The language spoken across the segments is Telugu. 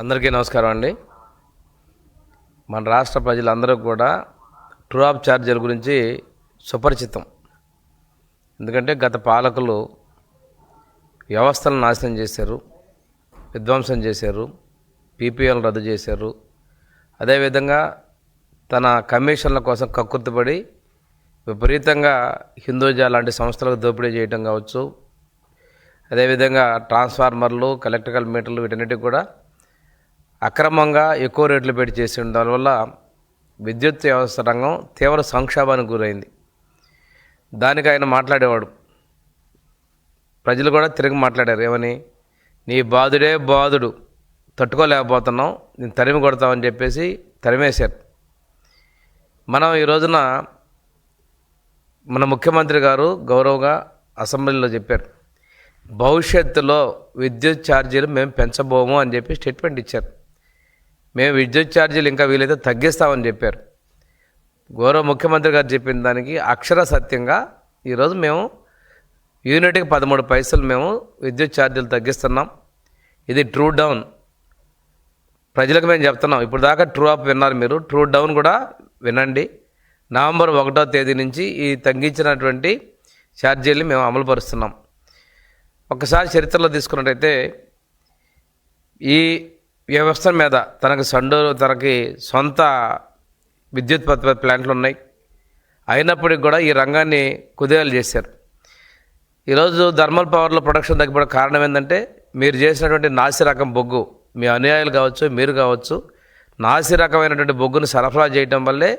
అందరికీ నమస్కారం అండి. మన రాష్ట్ర ప్రజలందరూ కూడా ట్రూ ఆఫ్ ఛార్జీల గురించి సుపరిచితం. ఎందుకంటే గత పాలకులు వ్యవస్థలను నాశనం చేశారు విధ్వంసం చేశారు పీపీఎల్ రద్దు చేశారు. అదేవిధంగా తన కమిషన్ల కోసం కక్కుర్తిపడి విపరీతంగా హిందూజా లాంటి సంస్థలకు దోపిడీ చేయడం కావచ్చు. అదేవిధంగా ట్రాన్స్ఫార్మర్లు ఎలక్ట్రికల్ మీటర్లు వీటన్నిటికి కూడా అక్రమంగా ఎక్కువ రేట్లు పెట్టి చేసి ఉండడం వల్ల విద్యుత్ వ్యవస్థ రంగం తీవ్ర సంక్షోభానికి గురైంది. దానికి ఆయన మాట్లాడేవాడు. ప్రజలు కూడా తిరిగి మాట్లాడారు. ఏమని? నీ బాధుడే బాధుడు. తట్టుకోలేకపోతున్నాం నేను తరిమి కొడతామని చెప్పేసి తరిమేశారు. మనం ఈ రోజున మన ముఖ్యమంత్రి గారు గౌరవంగా అసెంబ్లీలో చెప్పారు. భవిష్యత్తులో విద్యుత్ ఛార్జీలు మేము పెంచబోము అని చెప్పి స్టేట్మెంట్ ఇచ్చారు. మేము విద్యుత్ ఛార్జీలు ఇంకా వీలైతే తగ్గిస్తామని చెప్పారు. గౌరవ ముఖ్యమంత్రి గారు చెప్పిన దానికి అక్షర సత్యంగా ఈరోజు మేము యూనిట్కి పదమూడు పైసలు మేము విద్యుత్ ఛార్జీలు తగ్గిస్తున్నాం. ఇది ట్రూ డౌన్ ప్రజలకు మేము చెప్తున్నాం ఇప్పుడు దాకా ట్రూ అప్ విన్నారు మీరు. ట్రూ డౌన్ కూడా వినండి. నవంబర్ ఒకటో తేదీ నుంచి ఈ తగ్గించినటువంటి ఛార్జీలు మేము అమలుపరుస్తున్నాం. ఒకసారి చరిత్రలో తీసుకున్నట్టయితే ఈ వ్యవస్థ మీద తనకు సండో తనకి సొంత విద్యుత్ ప్లాంట్లు ఉన్నాయి అయినప్పటికి కూడా ఈ రంగాన్ని కుదేలు చేశారు. ఈరోజు థర్మల్ పవర్లో ప్రొడక్షన్ తగ్గిపోవడం కారణం ఏంటంటే మీరు చేసినటువంటి నాసి రకం బొగ్గు మీ అనుయాయులు కావచ్చు మీరు కావచ్చు నాసి రకమైనటువంటి బొగ్గును సరఫరా చేయటం వల్లే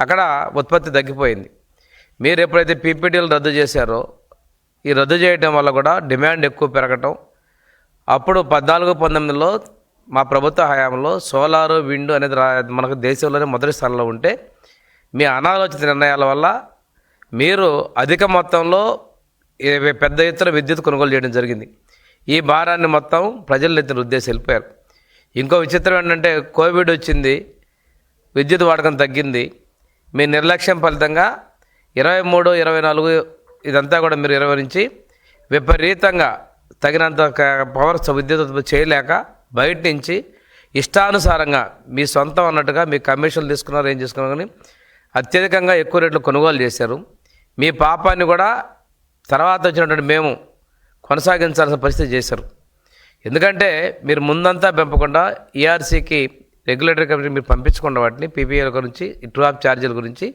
అక్కడ ఉత్పత్తి తగ్గిపోయింది. మీరు ఎప్పుడైతే పీపీటీలు రద్దు చేశారో ఈ రద్దు చేయటం వల్ల కూడా డిమాండ్ ఎక్కువ పెరగటం అప్పుడు పద్నాలుగు పంతొమ్మిదిలో మా ప్రభుత్వ హయాంలో సోలారు విండ్ అనేది మనకు దేశంలోనే మొదటి స్థానంలో ఉంటే మీ అనాలోచిత నిర్ణయాల వల్ల మీరు అధిక మొత్తంలో పెద్ద ఎత్తున విద్యుత్ కొనుగోలు చేయడం జరిగింది. ఈ భారాన్ని మొత్తం ప్రజల ఎత్తున ఉద్దేశం వెళ్ళిపోయారు. ఇంకో విచిత్రం ఏంటంటే కోవిడ్ వచ్చింది విద్యుత్ వాడకం తగ్గింది. మీ నిర్లక్ష్యం ఫలితంగా ఇరవై మూడు ఇరవై నాలుగు ఇదంతా కూడా మీరు ఇరవై నుంచి విపరీతంగా తగినంత పవర్ విద్యుత్ ఉత్పత్తి చేయలేక బయట నుంచి ఇష్టానుసారంగా మీ సొంతం అన్నట్టుగా మీ కమిషన్లు తీసుకున్నారు ఏం చేసుకున్నారు కానీ అత్యధికంగా ఎక్కువ రేట్లు కొనుగోలు చేశారు. మీ పాపాన్ని కూడా తర్వాత వచ్చినటువంటి మేము కొనసాగించాల్సిన పరిస్థితి చేశారు. ఎందుకంటే మీరు ముందంతా పెంపకుండా ఈఆర్సీకి రెగ్యులేటరీ కమిటీ మీరు పంపించకుండా వాటిని పీపీఎల్ గురించి ట్రాప్ ఛార్జీల గురించి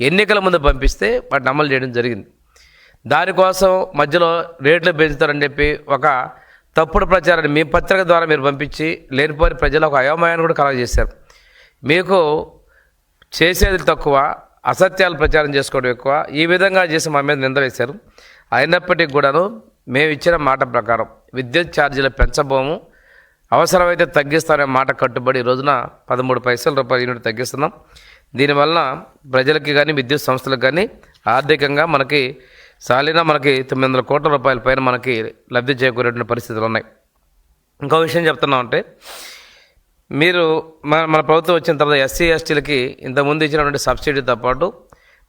ఎన్నికల ముందు పంపిస్తే వాటిని అమలు చేయడం జరిగింది. దానికోసం మధ్యలో రేట్లు పెంచుతారని చెప్పి ఒక తప్పుడు ప్రచారాన్ని మీ పత్రిక ద్వారా మీరు పంపించి లేనిపోని ప్రజలు ఒక అయోమయాన్ని కూడా కలగజేశారు. మీకు చేసేది తక్కువ అసత్యాలు ప్రచారం చేసుకోవడం ఎక్కువ ఈ విధంగా చేసి మా మీద నింద వేశారు. అయినప్పటికీ కూడాను మేము ఇచ్చిన మాట ప్రకారం విద్యుత్ ఛార్జీలు పెంచబోము అవసరమైతే తగ్గిస్తామనే మాట కట్టుబడి ఈ రోజున పదమూడు పైసల రూపాయల యూనిట్ తగ్గిస్తున్నాం. దీనివల్ల ప్రజలకి కానీ విద్యుత్ సంస్థలకు కానీ ఆర్థికంగా మనకి సాలినా మనకి తొమ్మిది వందల కోట్ల రూపాయల పైన మనకి లబ్ధి చేకూరేటువంటి పరిస్థితులు ఉన్నాయి. ఇంకో విషయం చెప్తున్నాం అంటే మీరు మన మన ప్రభుత్వం వచ్చిన తర్వాత ఎస్సీ ఎస్టీలకి ఇంతకుముందు ఇచ్చినటువంటి సబ్సిడీతో పాటు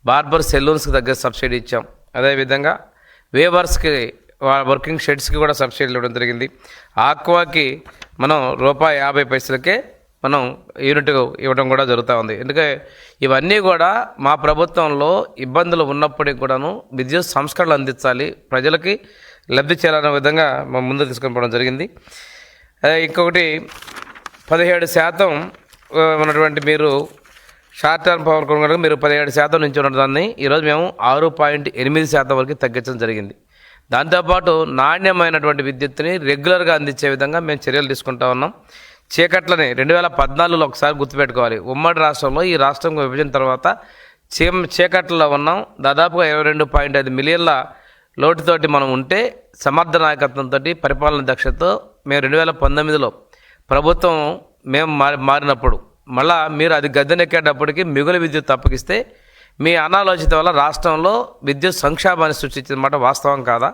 బార్బర్ సెలూన్స్కి దగ్గర సబ్సిడీ ఇచ్చాం. అదేవిధంగా వేవర్స్కి వర్కింగ్ షెడ్స్కి కూడా సబ్సిడీలు ఇవ్వడం జరిగింది. ఆక్వాకి మనం రూపాయి యాభై పైసలకే మనం యూనిట్ ఇవ్వడం కూడా జరుగుతూ ఉంది. ఎందుకంటే ఇవన్నీ కూడా మా ప్రభుత్వంలో ఇబ్బందులు ఉన్నప్పటికీ కూడాను విద్యుత్ సంస్కరణలు అందించాలి ప్రజలకి లబ్ధి చేయాలనే విధంగా మా ముందు తీసుకొని పోవడం జరిగింది. ఇంకొకటి పదిహేడు శాతం ఉన్నటువంటి మీరు షార్ట్ టర్మ్ పవర్ కొనుగోలు మీరు పదిహేడు శాతం నుంచి ఉన్న దాన్ని ఈరోజు మేము ఆరు పాయింట్ ఎనిమిది శాతం వరకు తగ్గించడం జరిగింది. దాంతోపాటు నాణ్యమైనటువంటి విద్యుత్తుని రెగ్యులర్గా అందించే విధంగా మేము చర్యలు తీసుకుంటా ఉన్నాం. చీకట్లని రెండు వేల పద్నాలుగులో ఒకసారి గుర్తుపెట్టుకోవాలి. ఉమ్మడి రాష్ట్రంలో ఈ రాష్ట్రం విభజన తర్వాత చీమ చీకట్లో ఉన్నాం. దాదాపుగా ఇరవై రెండు పాయింట్ ఐదు మిలియన్ల లోటుతోటి మనం ఉంటే సమర్థ నాయకత్వంతో పరిపాలన దక్షతతో మేము రెండు వేల పంతొమ్మిదిలో ప్రభుత్వం మేము మారి మారినప్పుడు మళ్ళా మీరు అది గద్దెనెక్కేటప్పటికి మిగులు విద్యుత్ అప్పగిస్తే మీ అనాలోచిత వల్ల రాష్ట్రంలో విద్యుత్ సంక్షోభాన్ని సృష్టించిందన్నమాట మాట వాస్తవం కాదా?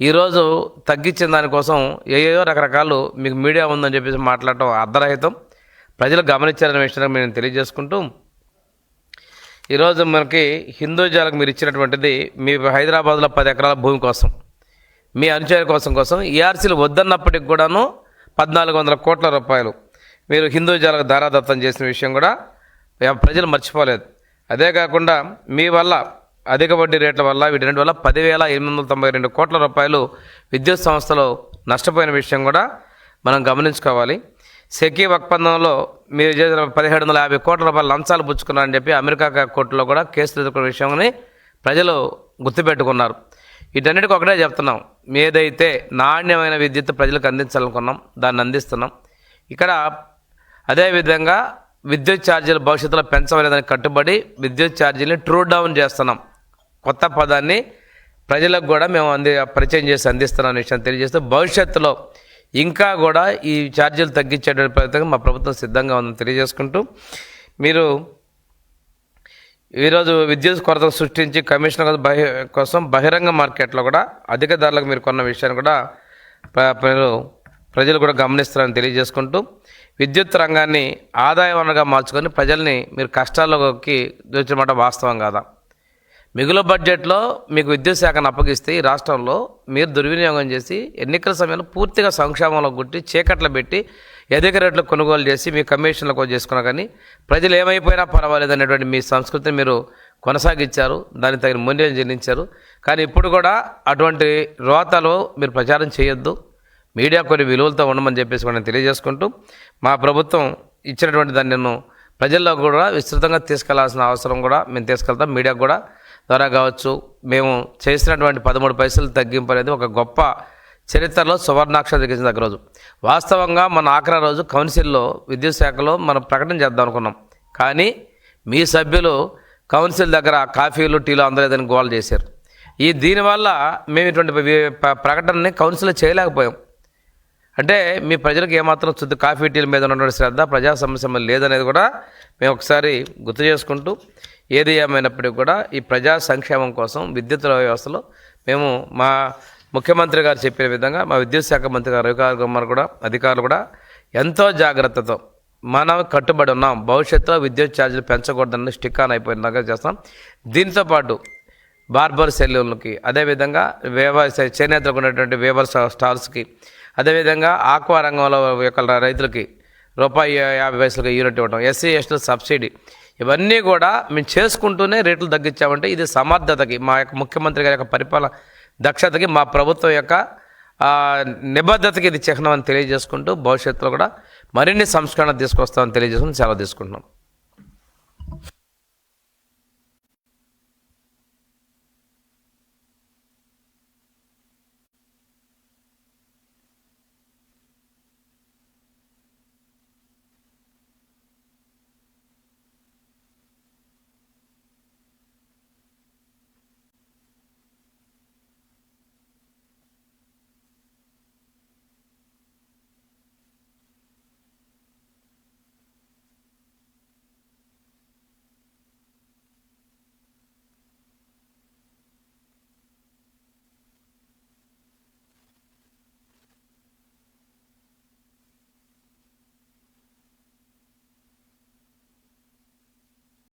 ఈరోజు తగ్గించిన దానికోసం ఏయో రకరకాలు మీకు మీడియా ఉందని చెప్పేసి మాట్లాడటం అర్ధరహితం. ప్రజలు గమనించారనే విషయాన్ని నేను తెలియజేసుకుంటూ ఈరోజు మనకి హిందూజాలకు మీరు ఇచ్చినటువంటిది మీ హైదరాబాద్లో పది ఎకరాల భూమి కోసం మీ అనుచరుల కోసం కోసం ఈఆర్సీలు వద్దన్నప్పటికి కూడాను పద్నాలుగు వందల కోట్ల రూపాయలు మీరు హిందూజాలకు దారాదత్తం చేసిన విషయం కూడా ప్రజలు మర్చిపోలేదు. అదే కాకుండా మీ వల్ల అధిక వడ్డీ రేట్ల వల్ల వీటి వల్ల పదివేల ఎనిమిది వందల తొంభై రెండు కోట్ల రూపాయలు విద్యుత్ సంస్థలు నష్టపోయిన విషయం కూడా మనం గమనించుకోవాలి. సెకీ ఒప్పందంలో మీరు చేసిన పదిహేడు వందల యాభై కోట్ల రూపాయల లంచాలు పుచ్చుకున్నారని చెప్పి అమెరికా కోర్టులో కూడా కేసులు ఎదుర్కొన్న విషయాన్ని ప్రజలు గుర్తుపెట్టుకున్నారు. వీటన్నిటికి ఒకటే చెప్తున్నాం. ఏదైతే నాణ్యమైన విద్యుత్ ప్రజలకు అందించాలనుకున్నాం దాన్ని అందిస్తున్నాం. ఇక్కడ అదేవిధంగా విద్యుత్ ఛార్జీలు భవిష్యత్తులో పెంచవలేదని కట్టుబడి విద్యుత్ ఛార్జీని ట్రూ డౌన్ చేస్తున్నాం. కొత్త పదాన్ని ప్రజలకు కూడా మేము అంది పరిచయం చేసి అందిస్తున్నాం విషయం తెలియజేస్తూ భవిష్యత్తులో ఇంకా కూడా ఈ ఛార్జీలు తగ్గించేటువంటి ప్రయత్నం మా ప్రభుత్వం సిద్ధంగా ఉందని తెలియజేసుకుంటూ మీరు ఈరోజు విద్యుత్ కొరత సృష్టించి కమిషన్ బహి కోసం బహిరంగ మార్కెట్లో కూడా అధిక ధరలకు మీరు కొన్న విషయాన్ని కూడా మీరు ప్రజలు ప్రజలు కూడా గమనిస్తారని తెలియజేసుకుంటూ విద్యుత్ రంగాన్ని ఆదాయ వనరుగా మార్చుకొని ప్రజల్ని మీరు కష్టాల్లోకి దోచమాట వాస్తవం కాదా? మిగులు బడ్జెట్లో మీకు విద్యుత్ శాఖను అప్పగిస్తే ఈ రాష్ట్రంలో మీరు దుర్వినియోగం చేసి ఎన్నికల సమయంలో పూర్తిగా సంక్షేమంలో గుట్టి చీకట్లు పెట్టి అధిక రేట్లు కొనుగోలు చేసి మీ కమిషన్లకు చేసుకున్నా కానీ ప్రజలు ఏమైపోయినా పర్వాలేదు అనేటువంటి మీ సంస్కృతిని మీరు కొనసాగించారు దానికి తగిన మూల్యం చెల్లించారు. కానీ ఇప్పుడు కూడా అటువంటి రోతలు మీరు ప్రచారం చేయొద్దు. మీడియా కొన్ని విలువలతో ఉండమని చెప్పేసి కూడా నేను తెలియజేసుకుంటూ మా ప్రభుత్వం ఇచ్చినటువంటి దాన్ని నేను ప్రజల్లో కూడా విస్తృతంగా తీసుకెళ్ళాల్సిన అవసరం కూడా మేము తీసుకెళ్తాం మీడియాకు కూడా ద్వారా కావచ్చు. మేము చేసినటువంటి పదమూడు పైసలు తగ్గింపు అనేది ఒక గొప్ప చరిత్రలో సువర్ణాక్షరం దగ్గర రోజు. వాస్తవంగా మన ఆఖరి రోజు కౌన్సిల్లో విద్యుత్ శాఖలో మనం ప్రకటన చేద్దాం అనుకున్నాం. కానీ మీ సభ్యులు కౌన్సిల్ దగ్గర కాఫీలు టీలు అందలేదని గోల్ చేశారు. ఈ దీనివల్ల మేము ఇటువంటి ప్రకటనని కౌన్సిల్ చేయలేకపోయాం. అంటే మీ ప్రజలకు ఏమాత్రం శుద్ధ కాఫీ టీల మీద ఉన్నటువంటి శ్రద్ధ ప్రజా సమస్య లేదనేది కూడా మేము ఒకసారి గుర్తు చేసుకుంటూ ఏది ఏమైనప్పటికీ కూడా ఈ ప్రజా సంక్షేమం కోసం విద్యుత్ వ్యవస్థలో మేము మా ముఖ్యమంత్రి గారు చెప్పిన విధంగా మా విద్యుత్ శాఖ మంత్రి గారు రవికార్ కుమార్ కూడా అధికారులు కూడా ఎంతో జాగ్రత్తతో మనం కట్టుబడి ఉన్నాం. భవిష్యత్తులో విద్యుత్ ఛార్జీలు పెంచకూడదని స్టిక్ ఆన్ అయిపోయినాక చేస్తాం. దీంతో పాటు బార్బర్ సెల్లులకి అదేవిధంగా వేవ చేనేతలకు ఉన్నటువంటి వేవర్ స్టా- స్టాల్స్కి అదేవిధంగా ఆక్వా రంగంలో యొక్క రైతులకి రూపాయి యాభై పైసలకి యూనిట్ ఇవ్వడం ఎస్సీ ఎస్టీ సబ్సిడీ ఇవన్నీ కూడా మేము చేసుకుంటూనే రేట్లు తగ్గించామంటే ఇది సమర్థతకి మా యొక్క ముఖ్యమంత్రి గారి యొక్క పరిపాలన దక్షతకి మా ప్రభుత్వం యొక్క నిబద్ధతకి ఇది చిహ్నం అని తెలియజేసుకుంటూ భవిష్యత్తులో కూడా మరిన్ని సంస్కరణ తీసుకొస్తామని తెలియజేసుకుని సెలవు తీసుకుంటున్నాం.